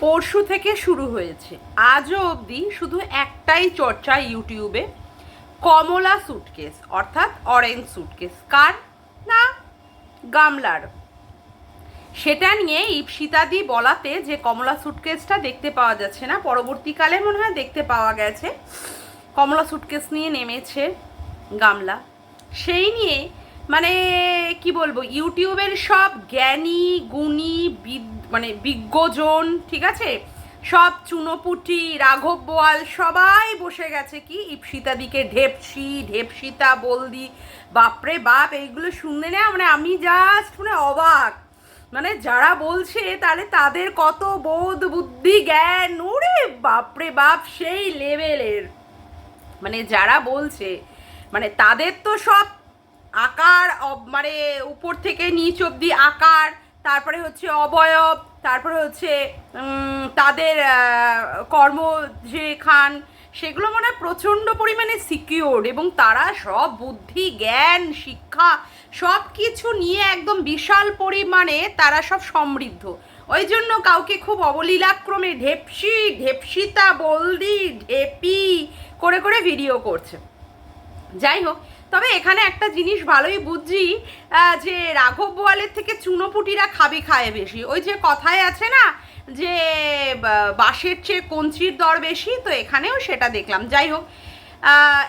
পরশু থেকে শুরু হয়েছে। আজও অবধি শুধু একটাই চর্চা ইউটিউবে। কমলা সুটকেস অর্থাৎ অরেঞ্জ সুটকেস কার? না, গামলার। সেটা নিয়ে ইপসিতাদি বলাতে যে কমলা সুটকেসটা দেখতে পাওয়া যাচ্ছে না, পরবর্তীকালে মনে হয় দেখতে পাওয়া গেছে। কমলা সুটকেস নিয়ে নেমেছে গামলা। সেই নিয়ে মানে কি বলব, ইউটিউবের সব জ্ঞানী, গুণী মানে বিজ্ঞজন, ঠিক আছে? সব চুনোপুটি রাঘব বোয়াল, সবাই বসে গেছে কি? ইপসিতাদিকে ঢেপসি, ঢেপসিতা বলদি, বাপরে বাপ, এইগুলো শুনলে না মানে আমি জাস্ট মানে অবাক। মানে যারা বলছে তাহলে তাদের কত বোধ, বুদ্ধি, জ্ঞান, ওরে বাপরে বাপ, সেই লেভেলের মানে যারা বলছে মানে তাদের তো সব আকার মানে উপর থেকে নিচ অবধি আকার, তারপরে হচ্ছে অবয়ব, তারপরে হচ্ছে তাদের কর্ম যে খান, সেগুলো মনে হয় প্রচণ্ড পরিমাণে সিকিওর এবং তারা সব বুদ্ধি, জ্ঞান, শিক্ষা সব কিছু নিয়ে একদম বিশাল পরিমাণে তারা সব সমৃদ্ধ। ওই জন্য কাউকে খুব অবলীলাক্রমে ঢেপসি, ঢেপসিতা, বলদি, ঢেপি করে করে ভিডিও করছে। যাই হোক তবে এখানে একটা জিনিস ভালোই বুঝছি যে রাঘব বোয়ালের থেকে চুনোপুটিরা খাবে খায় বেশি। ওই যে কথায় আছে না, যে বাঁশের চেয়ে কঞ্চির দর বেশি, তো এখানেও সেটা দেখলাম। যাই হোক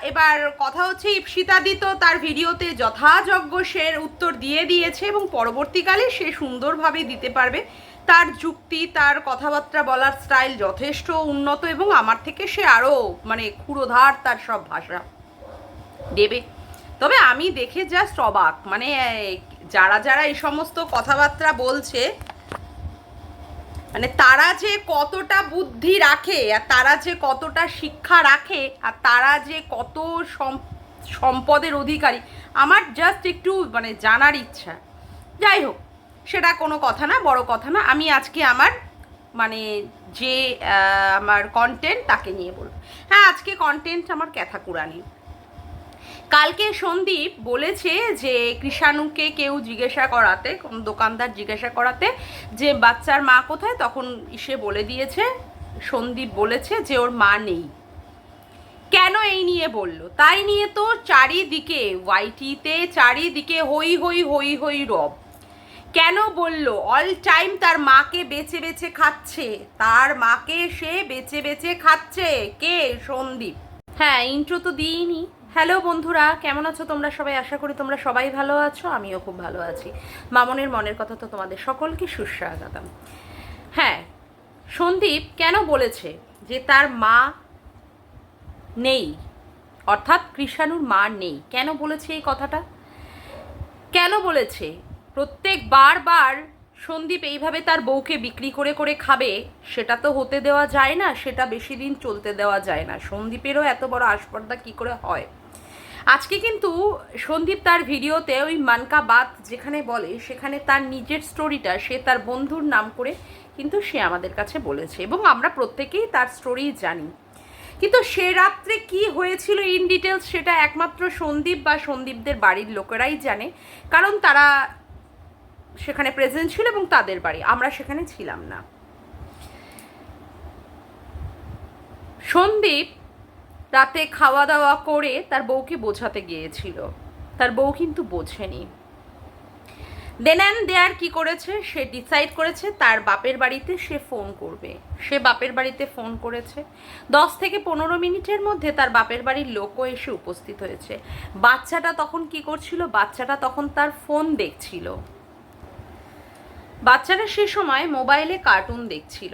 এবার কথা হচ্ছে ইপসিতাদি তো তার ভিডিওতে যথাযোগ্য সে উত্তর দিয়ে দিয়েছে এবং পরবর্তীকালে সে সুন্দরভাবে দিতে পারবে। তার যুক্তি, তার কথাবার্তা বলার স্টাইল যথেষ্ট উন্নত এবং আমার থেকে সে আরও মানে ক্ষুরোধার তার সব ভাষা দেবে। তবে আমি দেখে জাস্ট অবাক। মানে যারা যারা এই সমস্ত কথাবার্তা বলছে মানে তারা যে কতটা বুদ্ধি রাখে, আর তারা যে কতটা শিক্ষা রাখে, আর তারা যে কত সম্পদের অধিকারী, আমার জাস্ট একটু মানে জানার ইচ্ছা। যাই হোক, সেটা কোনো কথা না, বড় কথা না। আমি আজকে আমার মানে যে আমার কন্টেন্ট তাকে নিয়ে বলব। হ্যাঁ আজকে কন্টেন্ট আমার ক্যাথাকুরানি কালকে সন্দীপ বলেছে যে কৃষাণুকে কেউ জিজ্ঞাসা করাতে, কোন দোকানদার জিজ্ঞাসা করাতে যে বাচ্চার মা কোথায়, তখন সে বলে দিয়েছে, সন্দীপ বলেছে যে ওর মা নেই। কেন এই নিয়ে বলল? তাই নিয়ে তো চারিদিকে, ওয়াইটিতে চারিদিকে হই হই হই হই রব। কেন বলল? অল টাইম তার মাকে বেছে বেছে খাচ্ছে। তার মাকে সে বেছে বেছে খাচ্ছে। কে? সন্দীপ। হ্যাঁ ইন্ট্রো তো দিইনি। হ্যালো বন্ধুরা, কেমন আছো তোমরা সবাই? আশা করি তোমরা সবাই ভালো আছো, আমিও খুব ভালো আছি। মামনের মনের কথা তো তোমাদের সকলকে সুস্বাগতম। হ্যাঁ সন্দীপ কেন বলেছে যে তার মা নেই? অর্থাৎ কৃষাণুর মা নেই। কেন বলেছে এই কথাটা? কেন বলেছে? প্রত্যেক বারবার সন্দীপ এইভাবে তার বউকে বিক্রি করে করে খাবে, সেটা তো হতে দেওয়া যায় না, সেটা বেশি দিন চলতে দেওয়া যায় না। সন্দীপেরও এত বড় আসপর্দা কি করে হয়? আজকে কিন্তু সন্দীপ তার ভিডিওতে ওই মানকা বাত যেখানে বলে, সেখানে তার নিজের স্টোরিটা, সে তার বন্ধুর নাম করে কিন্তু সে আমাদের কাছে বলেছে এবং আমরা প্রত্যেকেই তার স্টোরি জানি। কিন্তু সে রাত্রে কি হয়েছিল ইন ডিটেলস সেটা একমাত্র সন্দীপ বা সন্দীপদের বাড়ির লোকেরাই জানে। কারণ তারা সেখানে প্রেজেন্ট ছিল এবং তাদের বাড়ি, আমরা সেখানে ছিলাম না। সন্দীপ রাতে খাওয়া দাওয়া করে তার বউকে বোঝাতে গিয়েছিল। তার বউ কিন্তু বোঝেনি। দেন অ্যান্ড দেয়ার কী করেছে? সে ডিসাইড করেছে তার বাপের বাড়িতে সে ফোন করবে। সে বাপের বাড়িতে ফোন করেছে। দশ থেকে পনেরো মিনিটের মধ্যে তার বাপের বাড়ির লোকও এসে উপস্থিত হয়েছে। বাচ্চাটা তখন কি করছিল? বাচ্চাটা তখন তার ফোন দেখছিল। বাচ্চাটা সে সময় মোবাইলে কার্টুন দেখছিল।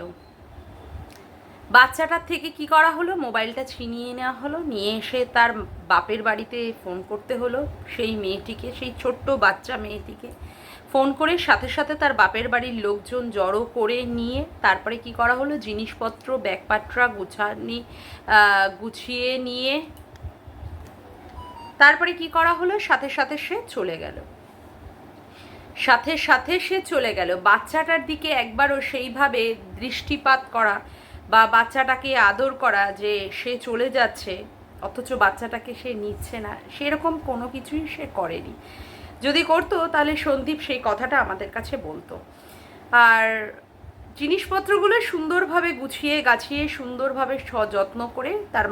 বাচ্চাটার থেকে কি করা হলো? মোবাইলটা ছিনিয়ে নেওয়া হলো। নিয়ে এসে তার বাপের বাড়িতে ফোন করতে হলো। সেই মেয়েটিকে, সেই ছোট্ট বাচ্চা মেয়েটিকে ফোন করে সাথে সাথে তার বাপের বাড়ির লোকজন জড়ো করে নিয়ে তারপরে কি করা হলো? জিনিসপত্র, ব্যাগপাট্রা গুছানি গুছিয়ে নিয়ে তারপরে কি করা হলো? সাথে সাথে সে চলে গেল। সাথে সাথে সে চলে গেল। বাচ্চাটার দিকে একবারও সেইভাবে দৃষ্টিপাত করা বা বাচ্চাটাকে আদর করা যে সে চলে যাচ্ছে, অথচ বাচ্চাটাকে সে নিচ্ছে না, সেরকম কোনো কিছুই সে করেনি। যদি করতো, তাহলে সন্দীপ সেই কথাটা আমাদের কাছে বলতো। আর জিনিসপত্রগুলো সুন্দরভাবে গুছিয়ে, গাছিয়ে, সুন্দরভাবে সযত্ন করে তার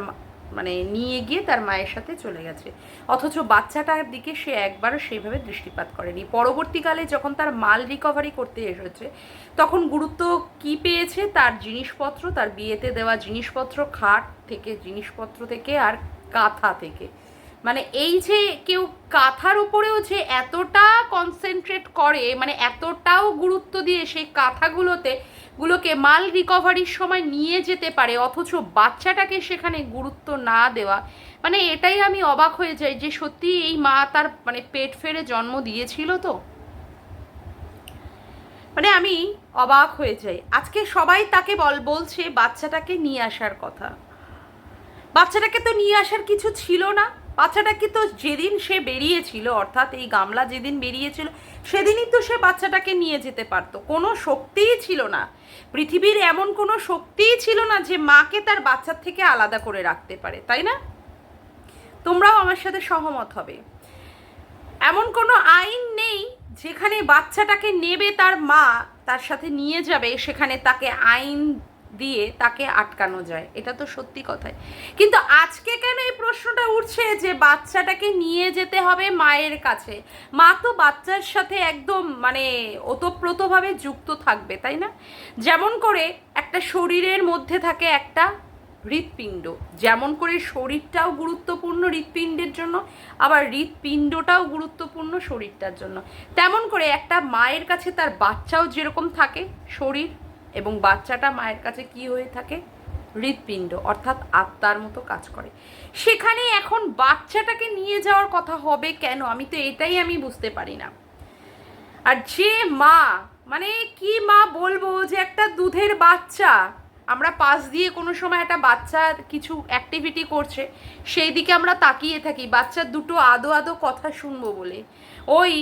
মানে নিয়ে গিয়ে তার মায়ের সাথে চলে গেছে। অথচ বাচ্চাটার দিকে সে একবারও সেইভাবে দৃষ্টিপাত করেনি। পরবর্তীকালে যখন তার মাল রিকভারি করতে এসেছে, তখন গুরুত্ব কি পেয়েছে? তার জিনিসপত্র, তার বিয়েতে দেওয়া জিনিসপত্র, খাট থেকে জিনিসপত্র থেকে আর কাঁথা থেকে। মানে এই যে কেউ কাঁথার উপরেও যে এতটা কনসেন্ট্রেট করে মানে এতটাও গুরুত্ব দিয়ে সেই কাঁথাগুলোতে গুলোকে মাল রিকভারির সময় নিয়ে যেতে পারে, অথচ বাচ্চাটাকে সেখানে গুরুত্ব না দেওয়া। মানে এটাই আমি অবাক হয়ে যাই যে সত্যি এই মা তার মানে পেট ফেরে জন্ম দিয়েছিল তো? মানে আমি অবাক হয়ে যাই। আজকে সবাই তাকে বল, বলছে বাচ্চাটাকে নিয়ে আসার কথা। বাচ্চাটাকে তো নিয়ে আসার কিছু ছিল না। বাচ্চাটাকে তো যেদিন সে বেরিয়েছিল, অর্থাৎ এই গামলা যেদিন বেরিয়েছিল, সেদিনই তো সে বাচ্চাটাকে নিয়ে যেতে পারতো। কোনো শক্তিই ছিল না। পৃথিবীর এমন কোনো শক্তিই ছিল না যে মাকে তার বাচ্চার থেকে আলাদা করে রাখতে পারে, তাই না? তোমরাও আমার সাথে সহমত হবে। এমন কোনো আইন নেই যেখানে বাচ্চাটাকে নেবে তার মা, তার সাথে নিয়ে যাবে, সেখানে তাকে আইন দিয়ে তাকে আটকানো যায়। এটা তো সত্যি কথাই। কিন্তু আজকে কেন এই প্রশ্নটা উঠছে যে বাচ্চাটাকে নিয়ে যেতে হবে মায়ের কাছে? মা তো বাচ্চার সাথে একদম মানে ওতপ্রোতভাবে যুক্ত থাকবে, তাই না? যেমন করে একটা শরীরের মধ্যে থাকে একটা হৃৎপিণ্ড। যেমন করে শরীরটাও গুরুত্বপূর্ণ হৃৎপিণ্ডের জন্য, আবার হৃৎপিণ্ডটাও গুরুত্বপূর্ণ শরীরটার জন্য। তেমন করে একটা মায়ের কাছে তার বাচ্চাও যেরকম থাকে, শরীর এবং বাচ্চাটা মায়ের কাছে কি হয়ে থাকে? হৃৎপিণ্ড, অর্থাৎ আত্মার মতো কাজ করে। সেখানে এখন বাচ্চাটাকে নিয়ে যাওয়ার কথা হবে কেন? আমি তো এটাই আমি বুঝতে পারি না। আর যে মা মানে কি মা বলব যে একটা দুধের বাচ্চা, আমরা পাশ দিয়ে কোনো সময় একটা বাচ্চা কিছু অ্যাক্টিভিটি করছে, সেই দিকে আমরা তাকিয়ে থাকি বাচ্চার দুটো আদো আদো কথা শুনব বলে। ওই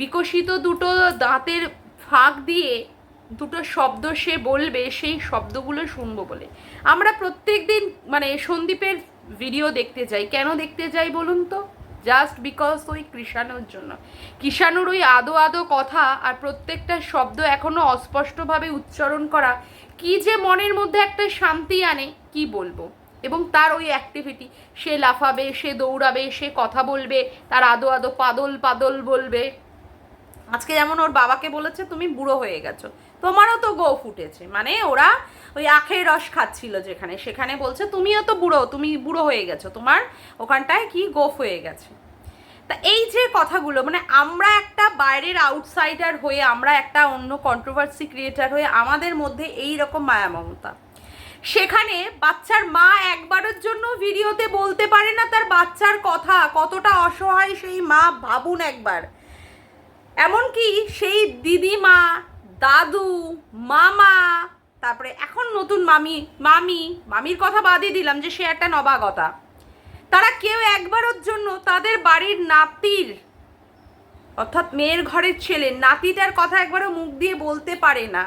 বিকশিত দুটো দাঁতের ফাঁক দিয়ে দুটো শব্দ সে বলবে, সেই শব্দগুলো শুনব বলে। আমরা প্রত্যেক দিন মানে সন্দীপের ভিডিও দেখতে যাই। কেন দেখতে যাই বলুন তো? জাস্ট বিকজ ওই কৃষাণুর জন্য। কৃষাণুর ওই আদো আদো কথা আর প্রত্যেকটা শব্দ এখনও অস্পষ্টভাবে উচ্চারণ করা, কি যে মনের মধ্যে একটা শান্তি আনে, কি বলব? এবং তার ওই অ্যাক্টিভিটি সে লাফাবে, সে দৌড়াবে, সে কথা বলবে, তার আদো আদো পাদল পাদল বলবে। আজকে যেমন ওর বাবাকে বলেছে, তুমি বুড়ো হয়ে গেছো। তোমারও তো গো ফুটেছে। মানে ওরা ওই আখের রস খাচ্ছিল যেখানে। সেখানে বলছে তুমিও তো বুড়ো, তুমি বুড়ো হয়ে গেছো। তোমার ওখানটায় কি গোফ হয়ে গেছে? তা এই যে কথাগুলো মানে আমরা একটা বাইরের আউটসাইডার হয়ে, আমরা একটা অন্য কন্ট্রোভার্সি ক্রিয়েটার হয়ে, আমাদের মধ্যে এই রকম মায়া মমতা সেখানে বাচ্চার মা একবারের জন্য ভিডিওতে বলতে পারে না তার বাচ্চার কথা, কতটা অসহায় সেই মা, ভাবুন একবার। এমনকি সেই দিদিমা দাদু, মামা, তারপরে এখন নতুন মামি মামি, মামির কথা বাদই দিলাম যে সে একটা নবাগতা। তারা কেউ একবারের জন্য তাদের বাড়ির নাতির, অর্থাৎ মেয়ের ঘরের ছেলে, নাতিটার কথা একবারও মুখ দিয়ে বলতে পারে না।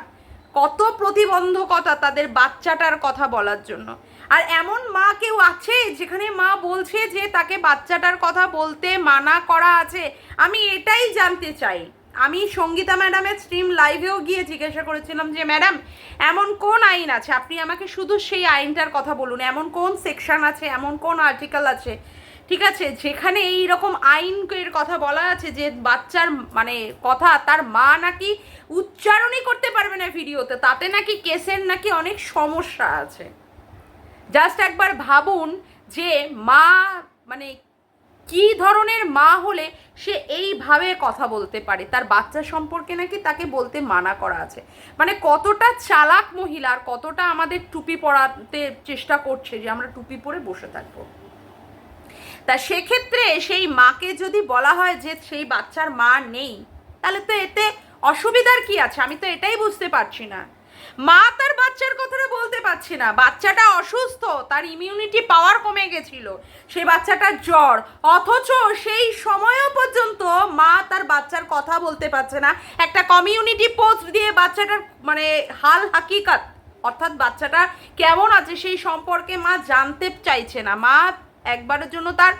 কত প্রতিবন্ধকতা তাদের বাচ্চাটার কথা বলার জন্য। আর এমন মা কেউ আছে যেখানে মা বলছে যে তাকে বাচ্চাটার কথা বলতে মানা করা আছে? আমি এটাই জানতে চাই। আমি সঙ্গীতা ম্যাডামের স্ট্রিম লাইভেও গিয়ে জিজ্ঞাসা করেছিলাম যে, ম্যাডাম, এমন কোন আইন আছে? আপনি আমাকে শুধু সেই আইনটার কথা বলুন। এমন কোন সেকশন আছে? এমন কোন আর্টিকেল আছে? ঠিক আছে, যেখানে এই রকম আইনের কথা বলা আছে যে, বাচ্চার মানে কথা তার মা নাকি উচ্চারণই করতে পারবে না ভিডিওতে। তাতে নাকি কেসের নাকি অনেক সমস্যা আছে। জাস্ট একবার ভাবুন যে, মা মানে কি ধরনের মা হলে সে এইভাবে কথা বলতে পারে? তার বাচ্চা সম্পর্কে নাকি তাকে বলতে মানা করা আছে? মানে কতটা চালাক মহিলা আর কতটা আমাদের টুপি পরাতে চেষ্টা করছে যে আমরা টুপি পরে বসে থাকব? তা সেক্ষেত্রে সেই মাকে যদি বলা হয় যে সেই বাচ্চার মা নেই, তাহলে তো এতে অসুবিধার কি আছে? আমি তো এটাই বুঝতে পারছি না। মা তার বাচ্চার কথাটা বলতে পারছে না। বাচ্চাটা অসুস্থ, তার ইমিউনিটি পাওয়ার কমে গেছিল। সেই বাচ্চাটার জ্বর, অথচ সেই সময়ও পর্যন্ত মা তার বাচ্চার কথা বলতে পারছে না। একটা কমিউনিটি পোস্ট দিয়ে বাচ্চাটার মানে হাল হাকিকাত, অর্থাৎ বাচ্চাটা কেমন আছে সেই সম্পর্কে মা জানতে চাইছে না। মা একবারের জন্য তার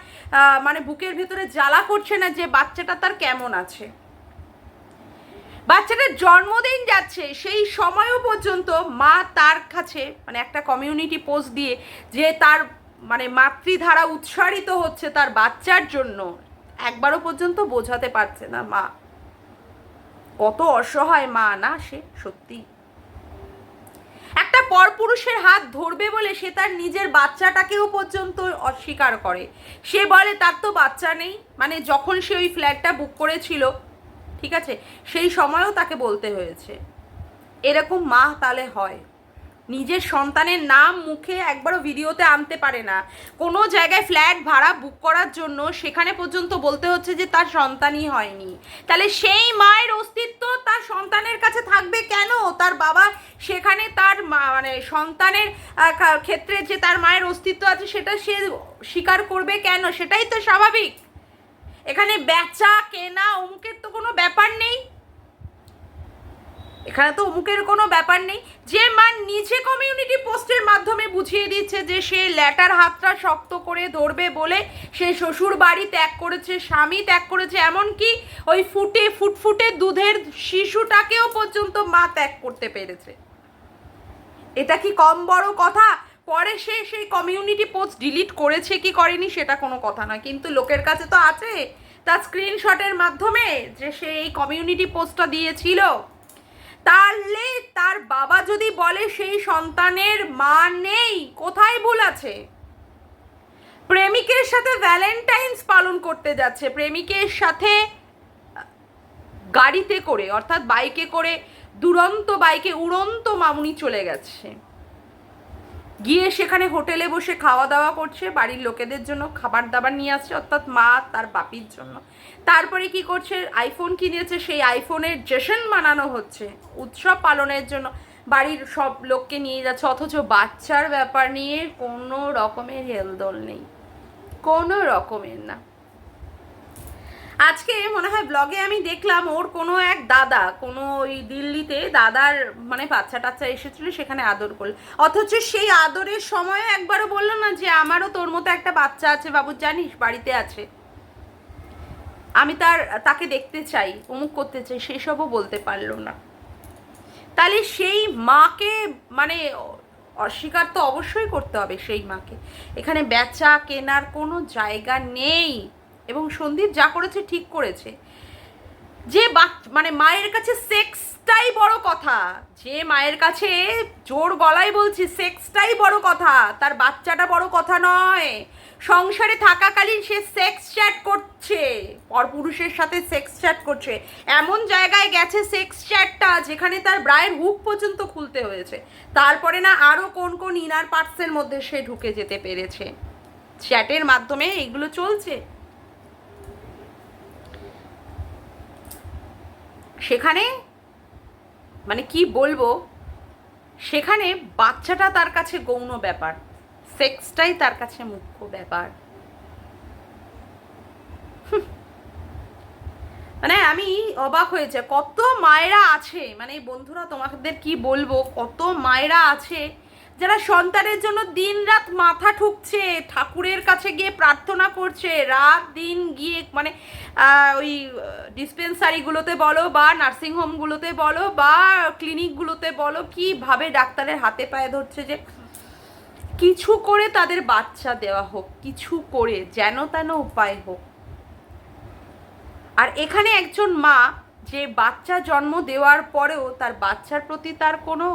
মানে বুকের ভেতরে জ্বালা করছে না যে বাচ্চাটা তার কেমন আছে। বাচ্চাটার জন্মদিন যাচ্ছে, সেই সময়ও পর্যন্ত মা তার কাছে মানে একটা কমিউনিটি পোস্ট দিয়ে যে তার মানে মাতৃধারা উৎসারিত হচ্ছে তার বাচ্চার জন্য, একবারও পর্যন্ত বোঝাতে পারছে না মা। কত অসহায় মা না সে, সত্যি। একটা পরপুরুষের হাত ধরবে বলে সে তার নিজের বাচ্চাটাকেও পর্যন্ত অস্বীকার করে। সে বলে, তার তো বাচ্চা নেই। মানে যখন সে ওই ফ্ল্যাটটা বুক করেছিল ঠিক আছে? সেই সময়ও তাকে বলতে হয়েছে। এরকম মা তাহলে হয়। নিজের সন্তানের নাম মুখে একবারও ভিডিওতে আনতে পারে না। কোনো জায়গায় ফ্ল্যাট ভাড়া বুক করার জন্য সেখানে পর্যন্ত বলতে হচ্ছে যে তার সন্তানই হয়নি। তাহলে সেই মায়ের অস্তিত্ব তার সন্তানের কাছে থাকবে কেন? তার বাবা সেখানে তার মানে সন্তানের ক্ষেত্রে যে তার মায়ের অস্তিত্ব আছে সেটা সে স্বীকার করবে কেন? সেটাই তো স্বাভাবিক। এখানে বেচা, কেনা, অমুকের তো কোনো ব্যাপার নেই। এখানে তো অমুকের কোনো ব্যাপার নেই। যে মা নিজে কমিউনিটি পোস্টের মাধ্যমে বুঝিয়ে দিচ্ছে যে সে ল্যাটার হাতটা শক্ত করে ধরবে বলে সে শ্বশুর বাড়ি ত্যাগ করেছে, স্বামী ত্যাগ করেছে, এমনকি ওই ফুটে, ফুটফুটে দুধের শিশুটাকেও পর্যন্ত মা ত্যাগ করতে পেরেছে। এটা কি কম বড় কথা? পরে সে সেই কমিউনিটি পোস্ট ডিলিট করেছে, কি করেনি সেটা কোনো কথা নয় কিন্তু লোকের কাছে তো আছে। তার স্ক্রিনশটের মাধ্যমে যে সে এই কমিউনিটি পোস্টটা দিয়েছিল। তাহলে তার বাবা যদি বলে সেই সন্তানের মা নেই, কোথায় ভুল আছে? প্রেমিকের সাথে ভ্যালেন্টাইন্স পালন করতে যাচ্ছে। প্রেমিকের সাথে গাড়িতে করে, অর্থাৎ বাইকে করে দুরন্ত বাইকে উড়ন্ত মামুনি চলে গেছে। গিয়ে সেখানে হোটেলে বসে খাওয়া দাওয়া করছে, বাড়ির লোকেদের জন্য খাবার দাবার নিয়ে আসছে, অর্থাৎ মা তার বাপির জন্য। তারপরে কি করছে? আইফোন কিনেছে, সেই আইফোনের জেশন মানানো হচ্ছে উৎসব পালনের জন্য। বাড়ির সব লোককে নিয়ে যাচ্ছে, অথচ বাচ্চার ব্যাপার নিয়ে কোনো রকমের হেলদোল নেই। কোনো রকমের না। আজকে মনে হয় ব্লগে আমি দেখলাম ওর কোনো এক দাদা, কোনো ওই দিল্লিতে দাদার মানে বাচ্চা টাচ্চা এসেছিল সেখানে আদর করল। অথচ সেই আদরের সময় একবারও বলল না যে আমারও তোর মতো একটা বাচ্চা আছে বাবু, জানিস বাড়িতে আছে। আমি তার, তাকে দেখতে চাই, অমুক করতে চাই, সেসবও বলতে পারল না। তাহলে সেই মাকে মানে অস্বীকার তো অবশ্যই করতে হবে সেই মাকে। এখানে বেচা কেনার কোনো জায়গা নেই। এবং সন্দীপ যা করেছে, ঠিক করেছে। যে মানে মায়ের কাছে সেক্সটাই বড় কথা। যে মায়ের কাছে জোর গলায় বলছি, সেক্সটাই বড় কথা। তার বাচ্চাটা বড় কথা নয়। সংসারে থাকাকালীন সে সেক্স চ্যাট করছে। পর পুরুষের সাথে সেক্স চ্যাট করছে। এমন জায়গায় গেছে সেক্স চ্যাটটা যেখানে তার ব্রায়ের হুক পর্যন্ত খুলতে হয়েছে। তারপরে না আরও কোন কোন ইনার পার্টসের মধ্যে সে ঢুকে যেতে পেরেছে। চ্যাটের মাধ্যমে এগুলো চলছে। সেখানে মানে কি বলব, সেখানে বাচ্চাটা তার কাছে গৌণ ব্যাপার সেক্সটাই তার কাছে মুখ্য ব্যাপার। মানে আমি অবাক হয়েছে কত মায়েরা আছে মানে বন্ধুরা তোমাদের কি বলব, কত মায়েরা আছে যারা সন্তানের জন্য দিন রাত মাথা ঠুকছে, ঠাকুরের কাছে গিয়ে প্রার্থনা করছে, রাত দিন গিয়ে মানে ওই ডিসপেন্সারিগুলোতে বলো বা নার্সিংহোমগুলোতে বলো বা ক্লিনিকগুলোতে বলো, কীভাবে ডাক্তারের হাতে পায়ে ধরছে যে, কিছু করে তাদের বাচ্চা দেওয়া হোক, কিছু করে, যেন তেন উপায় হোক। আর এখানে একজন মা যে বাচ্চা জন্ম দেওয়ার পরেও তার বাচ্চার প্রতি তার কোনো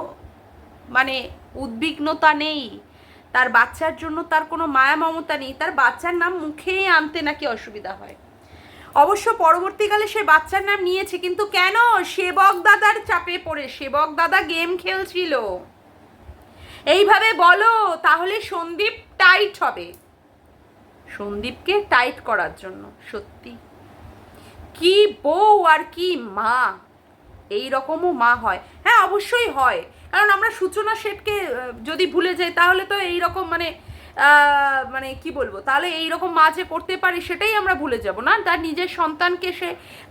মানে উদ্বিগ্নতা নেই। তার বাচ্চার জন্য তার কোনো মায়া মমতা নেই। তার বাচ্চার নাম মুখেই আনতে নাকি অসুবিধা হয়। অবশ্য পরবর্তীকালে সে বাচ্চার নাম নিয়েছে, কিন্তু কেন? সেবক দাদার চাপে পড়ে। সেবক দাদা গেম খেলছিল। এইভাবে বলো, তাহলে সন্দীপ টাইট হবে। সন্দীপকে টাইট করার জন্য, সত্যি। কি বউ আর কি মা। এই রকমও মা হয়। অবশ্যই হয়। কারণ আমরা সূচনা শেঠকে যদি ভুলে যাই, তাহলে তো এই রকম মানে মানে কি বলব, তাহলে এই রকম মা যে করতে পারে সেটাই আমরা ভুলে যাব, না? তার নিজের সন্তানকে সে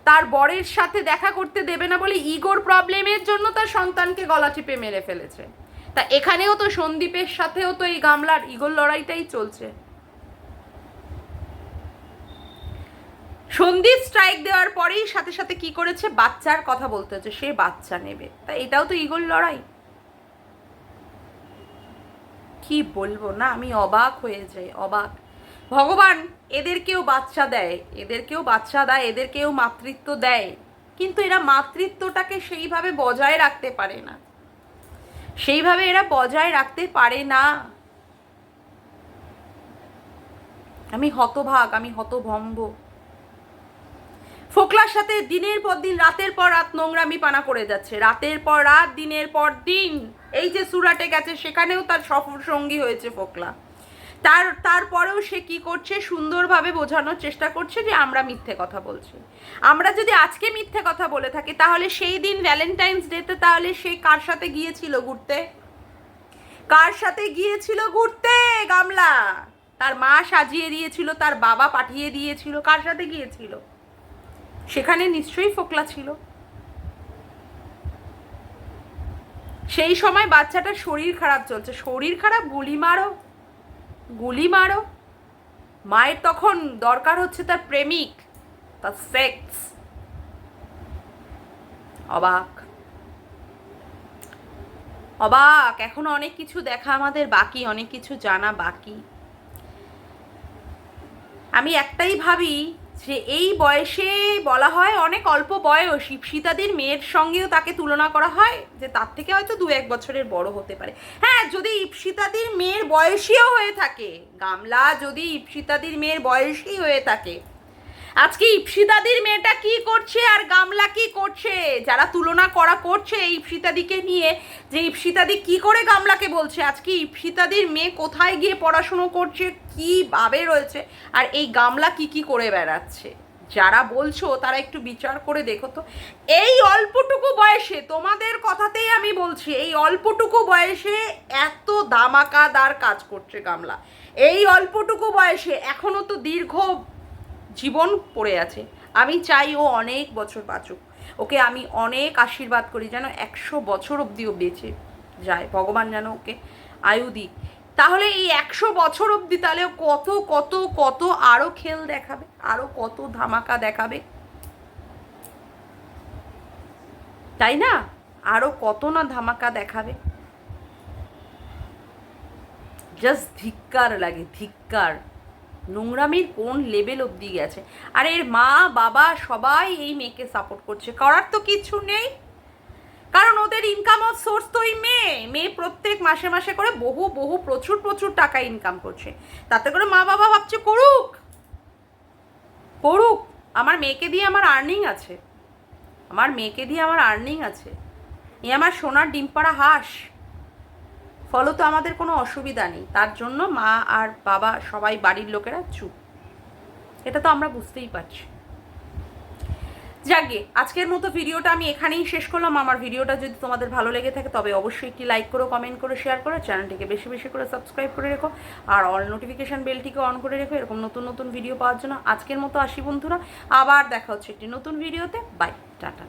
তার বরের সাথে দেখা করতে দেবে না বলে ইগোর প্রবলেমের জন্য তার সন্তানকে গলা টিপে মেরে ফেলেছে। তা এখানেও তো সন্দীপের সাথেও তো এই গামলার ইগোর লড়াইটাই চলছে। সন্দীপ স্ট্রাইক দেওয়ার পরেই সাথে সাথে কি করেছে? বাচ্চার কথা বলতে হচ্ছে, সে বাচ্চা নেবে। তা এটাও তো ইগল লড়াই। কি বলব না, আমি অবাক হয়ে যাই, অবাক। ভগবান, এদেরকেও বাচ্চা দেয়, এদেরকেও বাচ্চা দেয়, এদেরকেও মাতৃত্ব দেয়। কিন্তু এরা মাতৃত্বটাকে সেইভাবে বজায় রাখতে পারে না। সেইভাবে এরা বজায় রাখতে পারে না। আমি হতভাগ, আমি হতভম্ব। ফোকলার সাথে দিনের পর দিন, রাতের পর রাত নোংরামি পানা করে যাচ্ছে। রাতের পর রাত, দিনের পর দিন। এই যে সুরাটে গেছে, সেখানেও তার সফর সঙ্গী হয়েছে ফোকলা। তার, তারপরেও সে কি করছে? সুন্দরভাবে বোঝানোর চেষ্টা করছে যে আমরা মিথ্যে কথা বলছি। আমরা যদি আজকে মিথ্যে কথা বলে থাকি, তাহলে সেই দিন ভ্যালেন্টাইন্স ডেতে তাহলে সে কার সাথে গিয়েছিল ঘুরতে? কার সাথে গিয়েছিল ঘুরতে? গামলা। তার মা সাজিয়ে দিয়েছিল, তার বাবা পাঠিয়ে দিয়েছিল, কার সাথে গিয়েছিল? সেখানে নিশ্চয়ই ফোকলা ছিল। সেই সময় বাচ্চাটার শরীর খারাপ চলছে। শরীর খারাপ, গুলি মারো গুলি মারো। মায়ের তখন দরকার হচ্ছে তার প্রেমিক, তার সেক্স অবাক। অবাক, এখন অনেক কিছু দেখা আমাদের বাকি, অনেক কিছু জানা বাকি। আমি একটাই ভাবি যে এই বয়সে বলা হয় অনেক অল্প বয়স ইপসিতাদের মেয়ের সঙ্গেও তাকে তুলনা করা হয়, যে তার থেকে হয়তো দু এক বছরের বড় হতে পারে। হ্যাঁ যদি ইপসিতাদির মেয়ের বয়সীও হয়ে থাকে, গামলা যদি ইপসিতাদির মেয়ের বয়সী হয়ে থাকে আজকে ইপসিতাদির মেয়েটা কি করছে আর গামলা কি করছে? যারা তুলনা করা করছে এই ইপসিতাদিকে নিয়ে, যে ইপসিতাদি কি করে গামলাকে বলছে? আজকে ইপসিতাদির মেয়ে কোথায় গিয়ে পড়াশুনো করছে? কীভাবে রয়েছে? আর এই গামলা কি কি করে বেড়াচ্ছে? যারা বলছো, তারা একটু বিচার করে দেখো তো। এই অল্পটুকু বয়সে, তোমাদের কথাতেই আমি বলছি, এই অল্পটুকু বয়সে এত ধামাকাদার কাজ করছে গামলা। এই অল্পটুকু বয়সে এখনও তো দীর্ঘ জীবন পড়ে আছে। আমি চাই ও অনেক বছর বাঁচুক। ওকে আমি অনেক আশীর্বাদ করি যেন একশো বছর অবধি ও বেঁচে যায়। ভগবান যেন ওকে আয়ু দিক। তাহলে এই একশো বছর অবধি তাহলে কত কত কত আরও খেল দেখাবে আরও কত ধামাকা দেখাবে? তাই না? আরও কত না ধামাকা দেখাবে? জাস্ট ধিক্কার লাগে, ধিক্কার। নোংরামির কোন লেভেল অবধি গেছে? আর এর মা, বাবা সবাই এই মেয়েকে সাপোর্ট করছে। করার তো কিছু নেই। কারণ ওদের ইনকাম সোর্স তো ওই মেয়ে। মেয়ে প্রত্যেক মাসে মাসে করে বহু বহু, প্রচুর প্রচুর টাকা ইনকাম করছে। তাতে করে মা, বাবা ভাবছে, করুক। করুক। আমার মেয়েকে দিয়ে আমার আর্নিং আছে। আমার মেয়েকে দিয়ে আমার আর্নিং আছে। এ আমার সোনার ডিম পাড়া হাঁস। ফলত আমাদের কোনো অসুবিধা নেই। তার জন্য মা আর বাবা সবাই বাড়ির লোকেরা চুপ। এটা তো আমরা বুঝতেই পারছি। যাকে আজকের মতো ভিডিওটা আমি এখানেই শেষ করলাম। আমার ভিডিওটা যদি তোমাদের ভালো লেগে থাকে, তবে অবশ্যই একটি লাইক করো কমেন্ট করো শেয়ার করো চ্যানেলটিকে বেশি বেশি করে সাবস্ক্রাইব করে রেখো, আর অল নোটিফিকেশান বেলটিকে অন করে রেখো, এরকম নতুন নতুন ভিডিও পাওয়ার জন্য। আজকের মতো আসি বন্ধুরা, আবার দেখা হচ্ছে একটি নতুন ভিডিওতে বাই টাটা।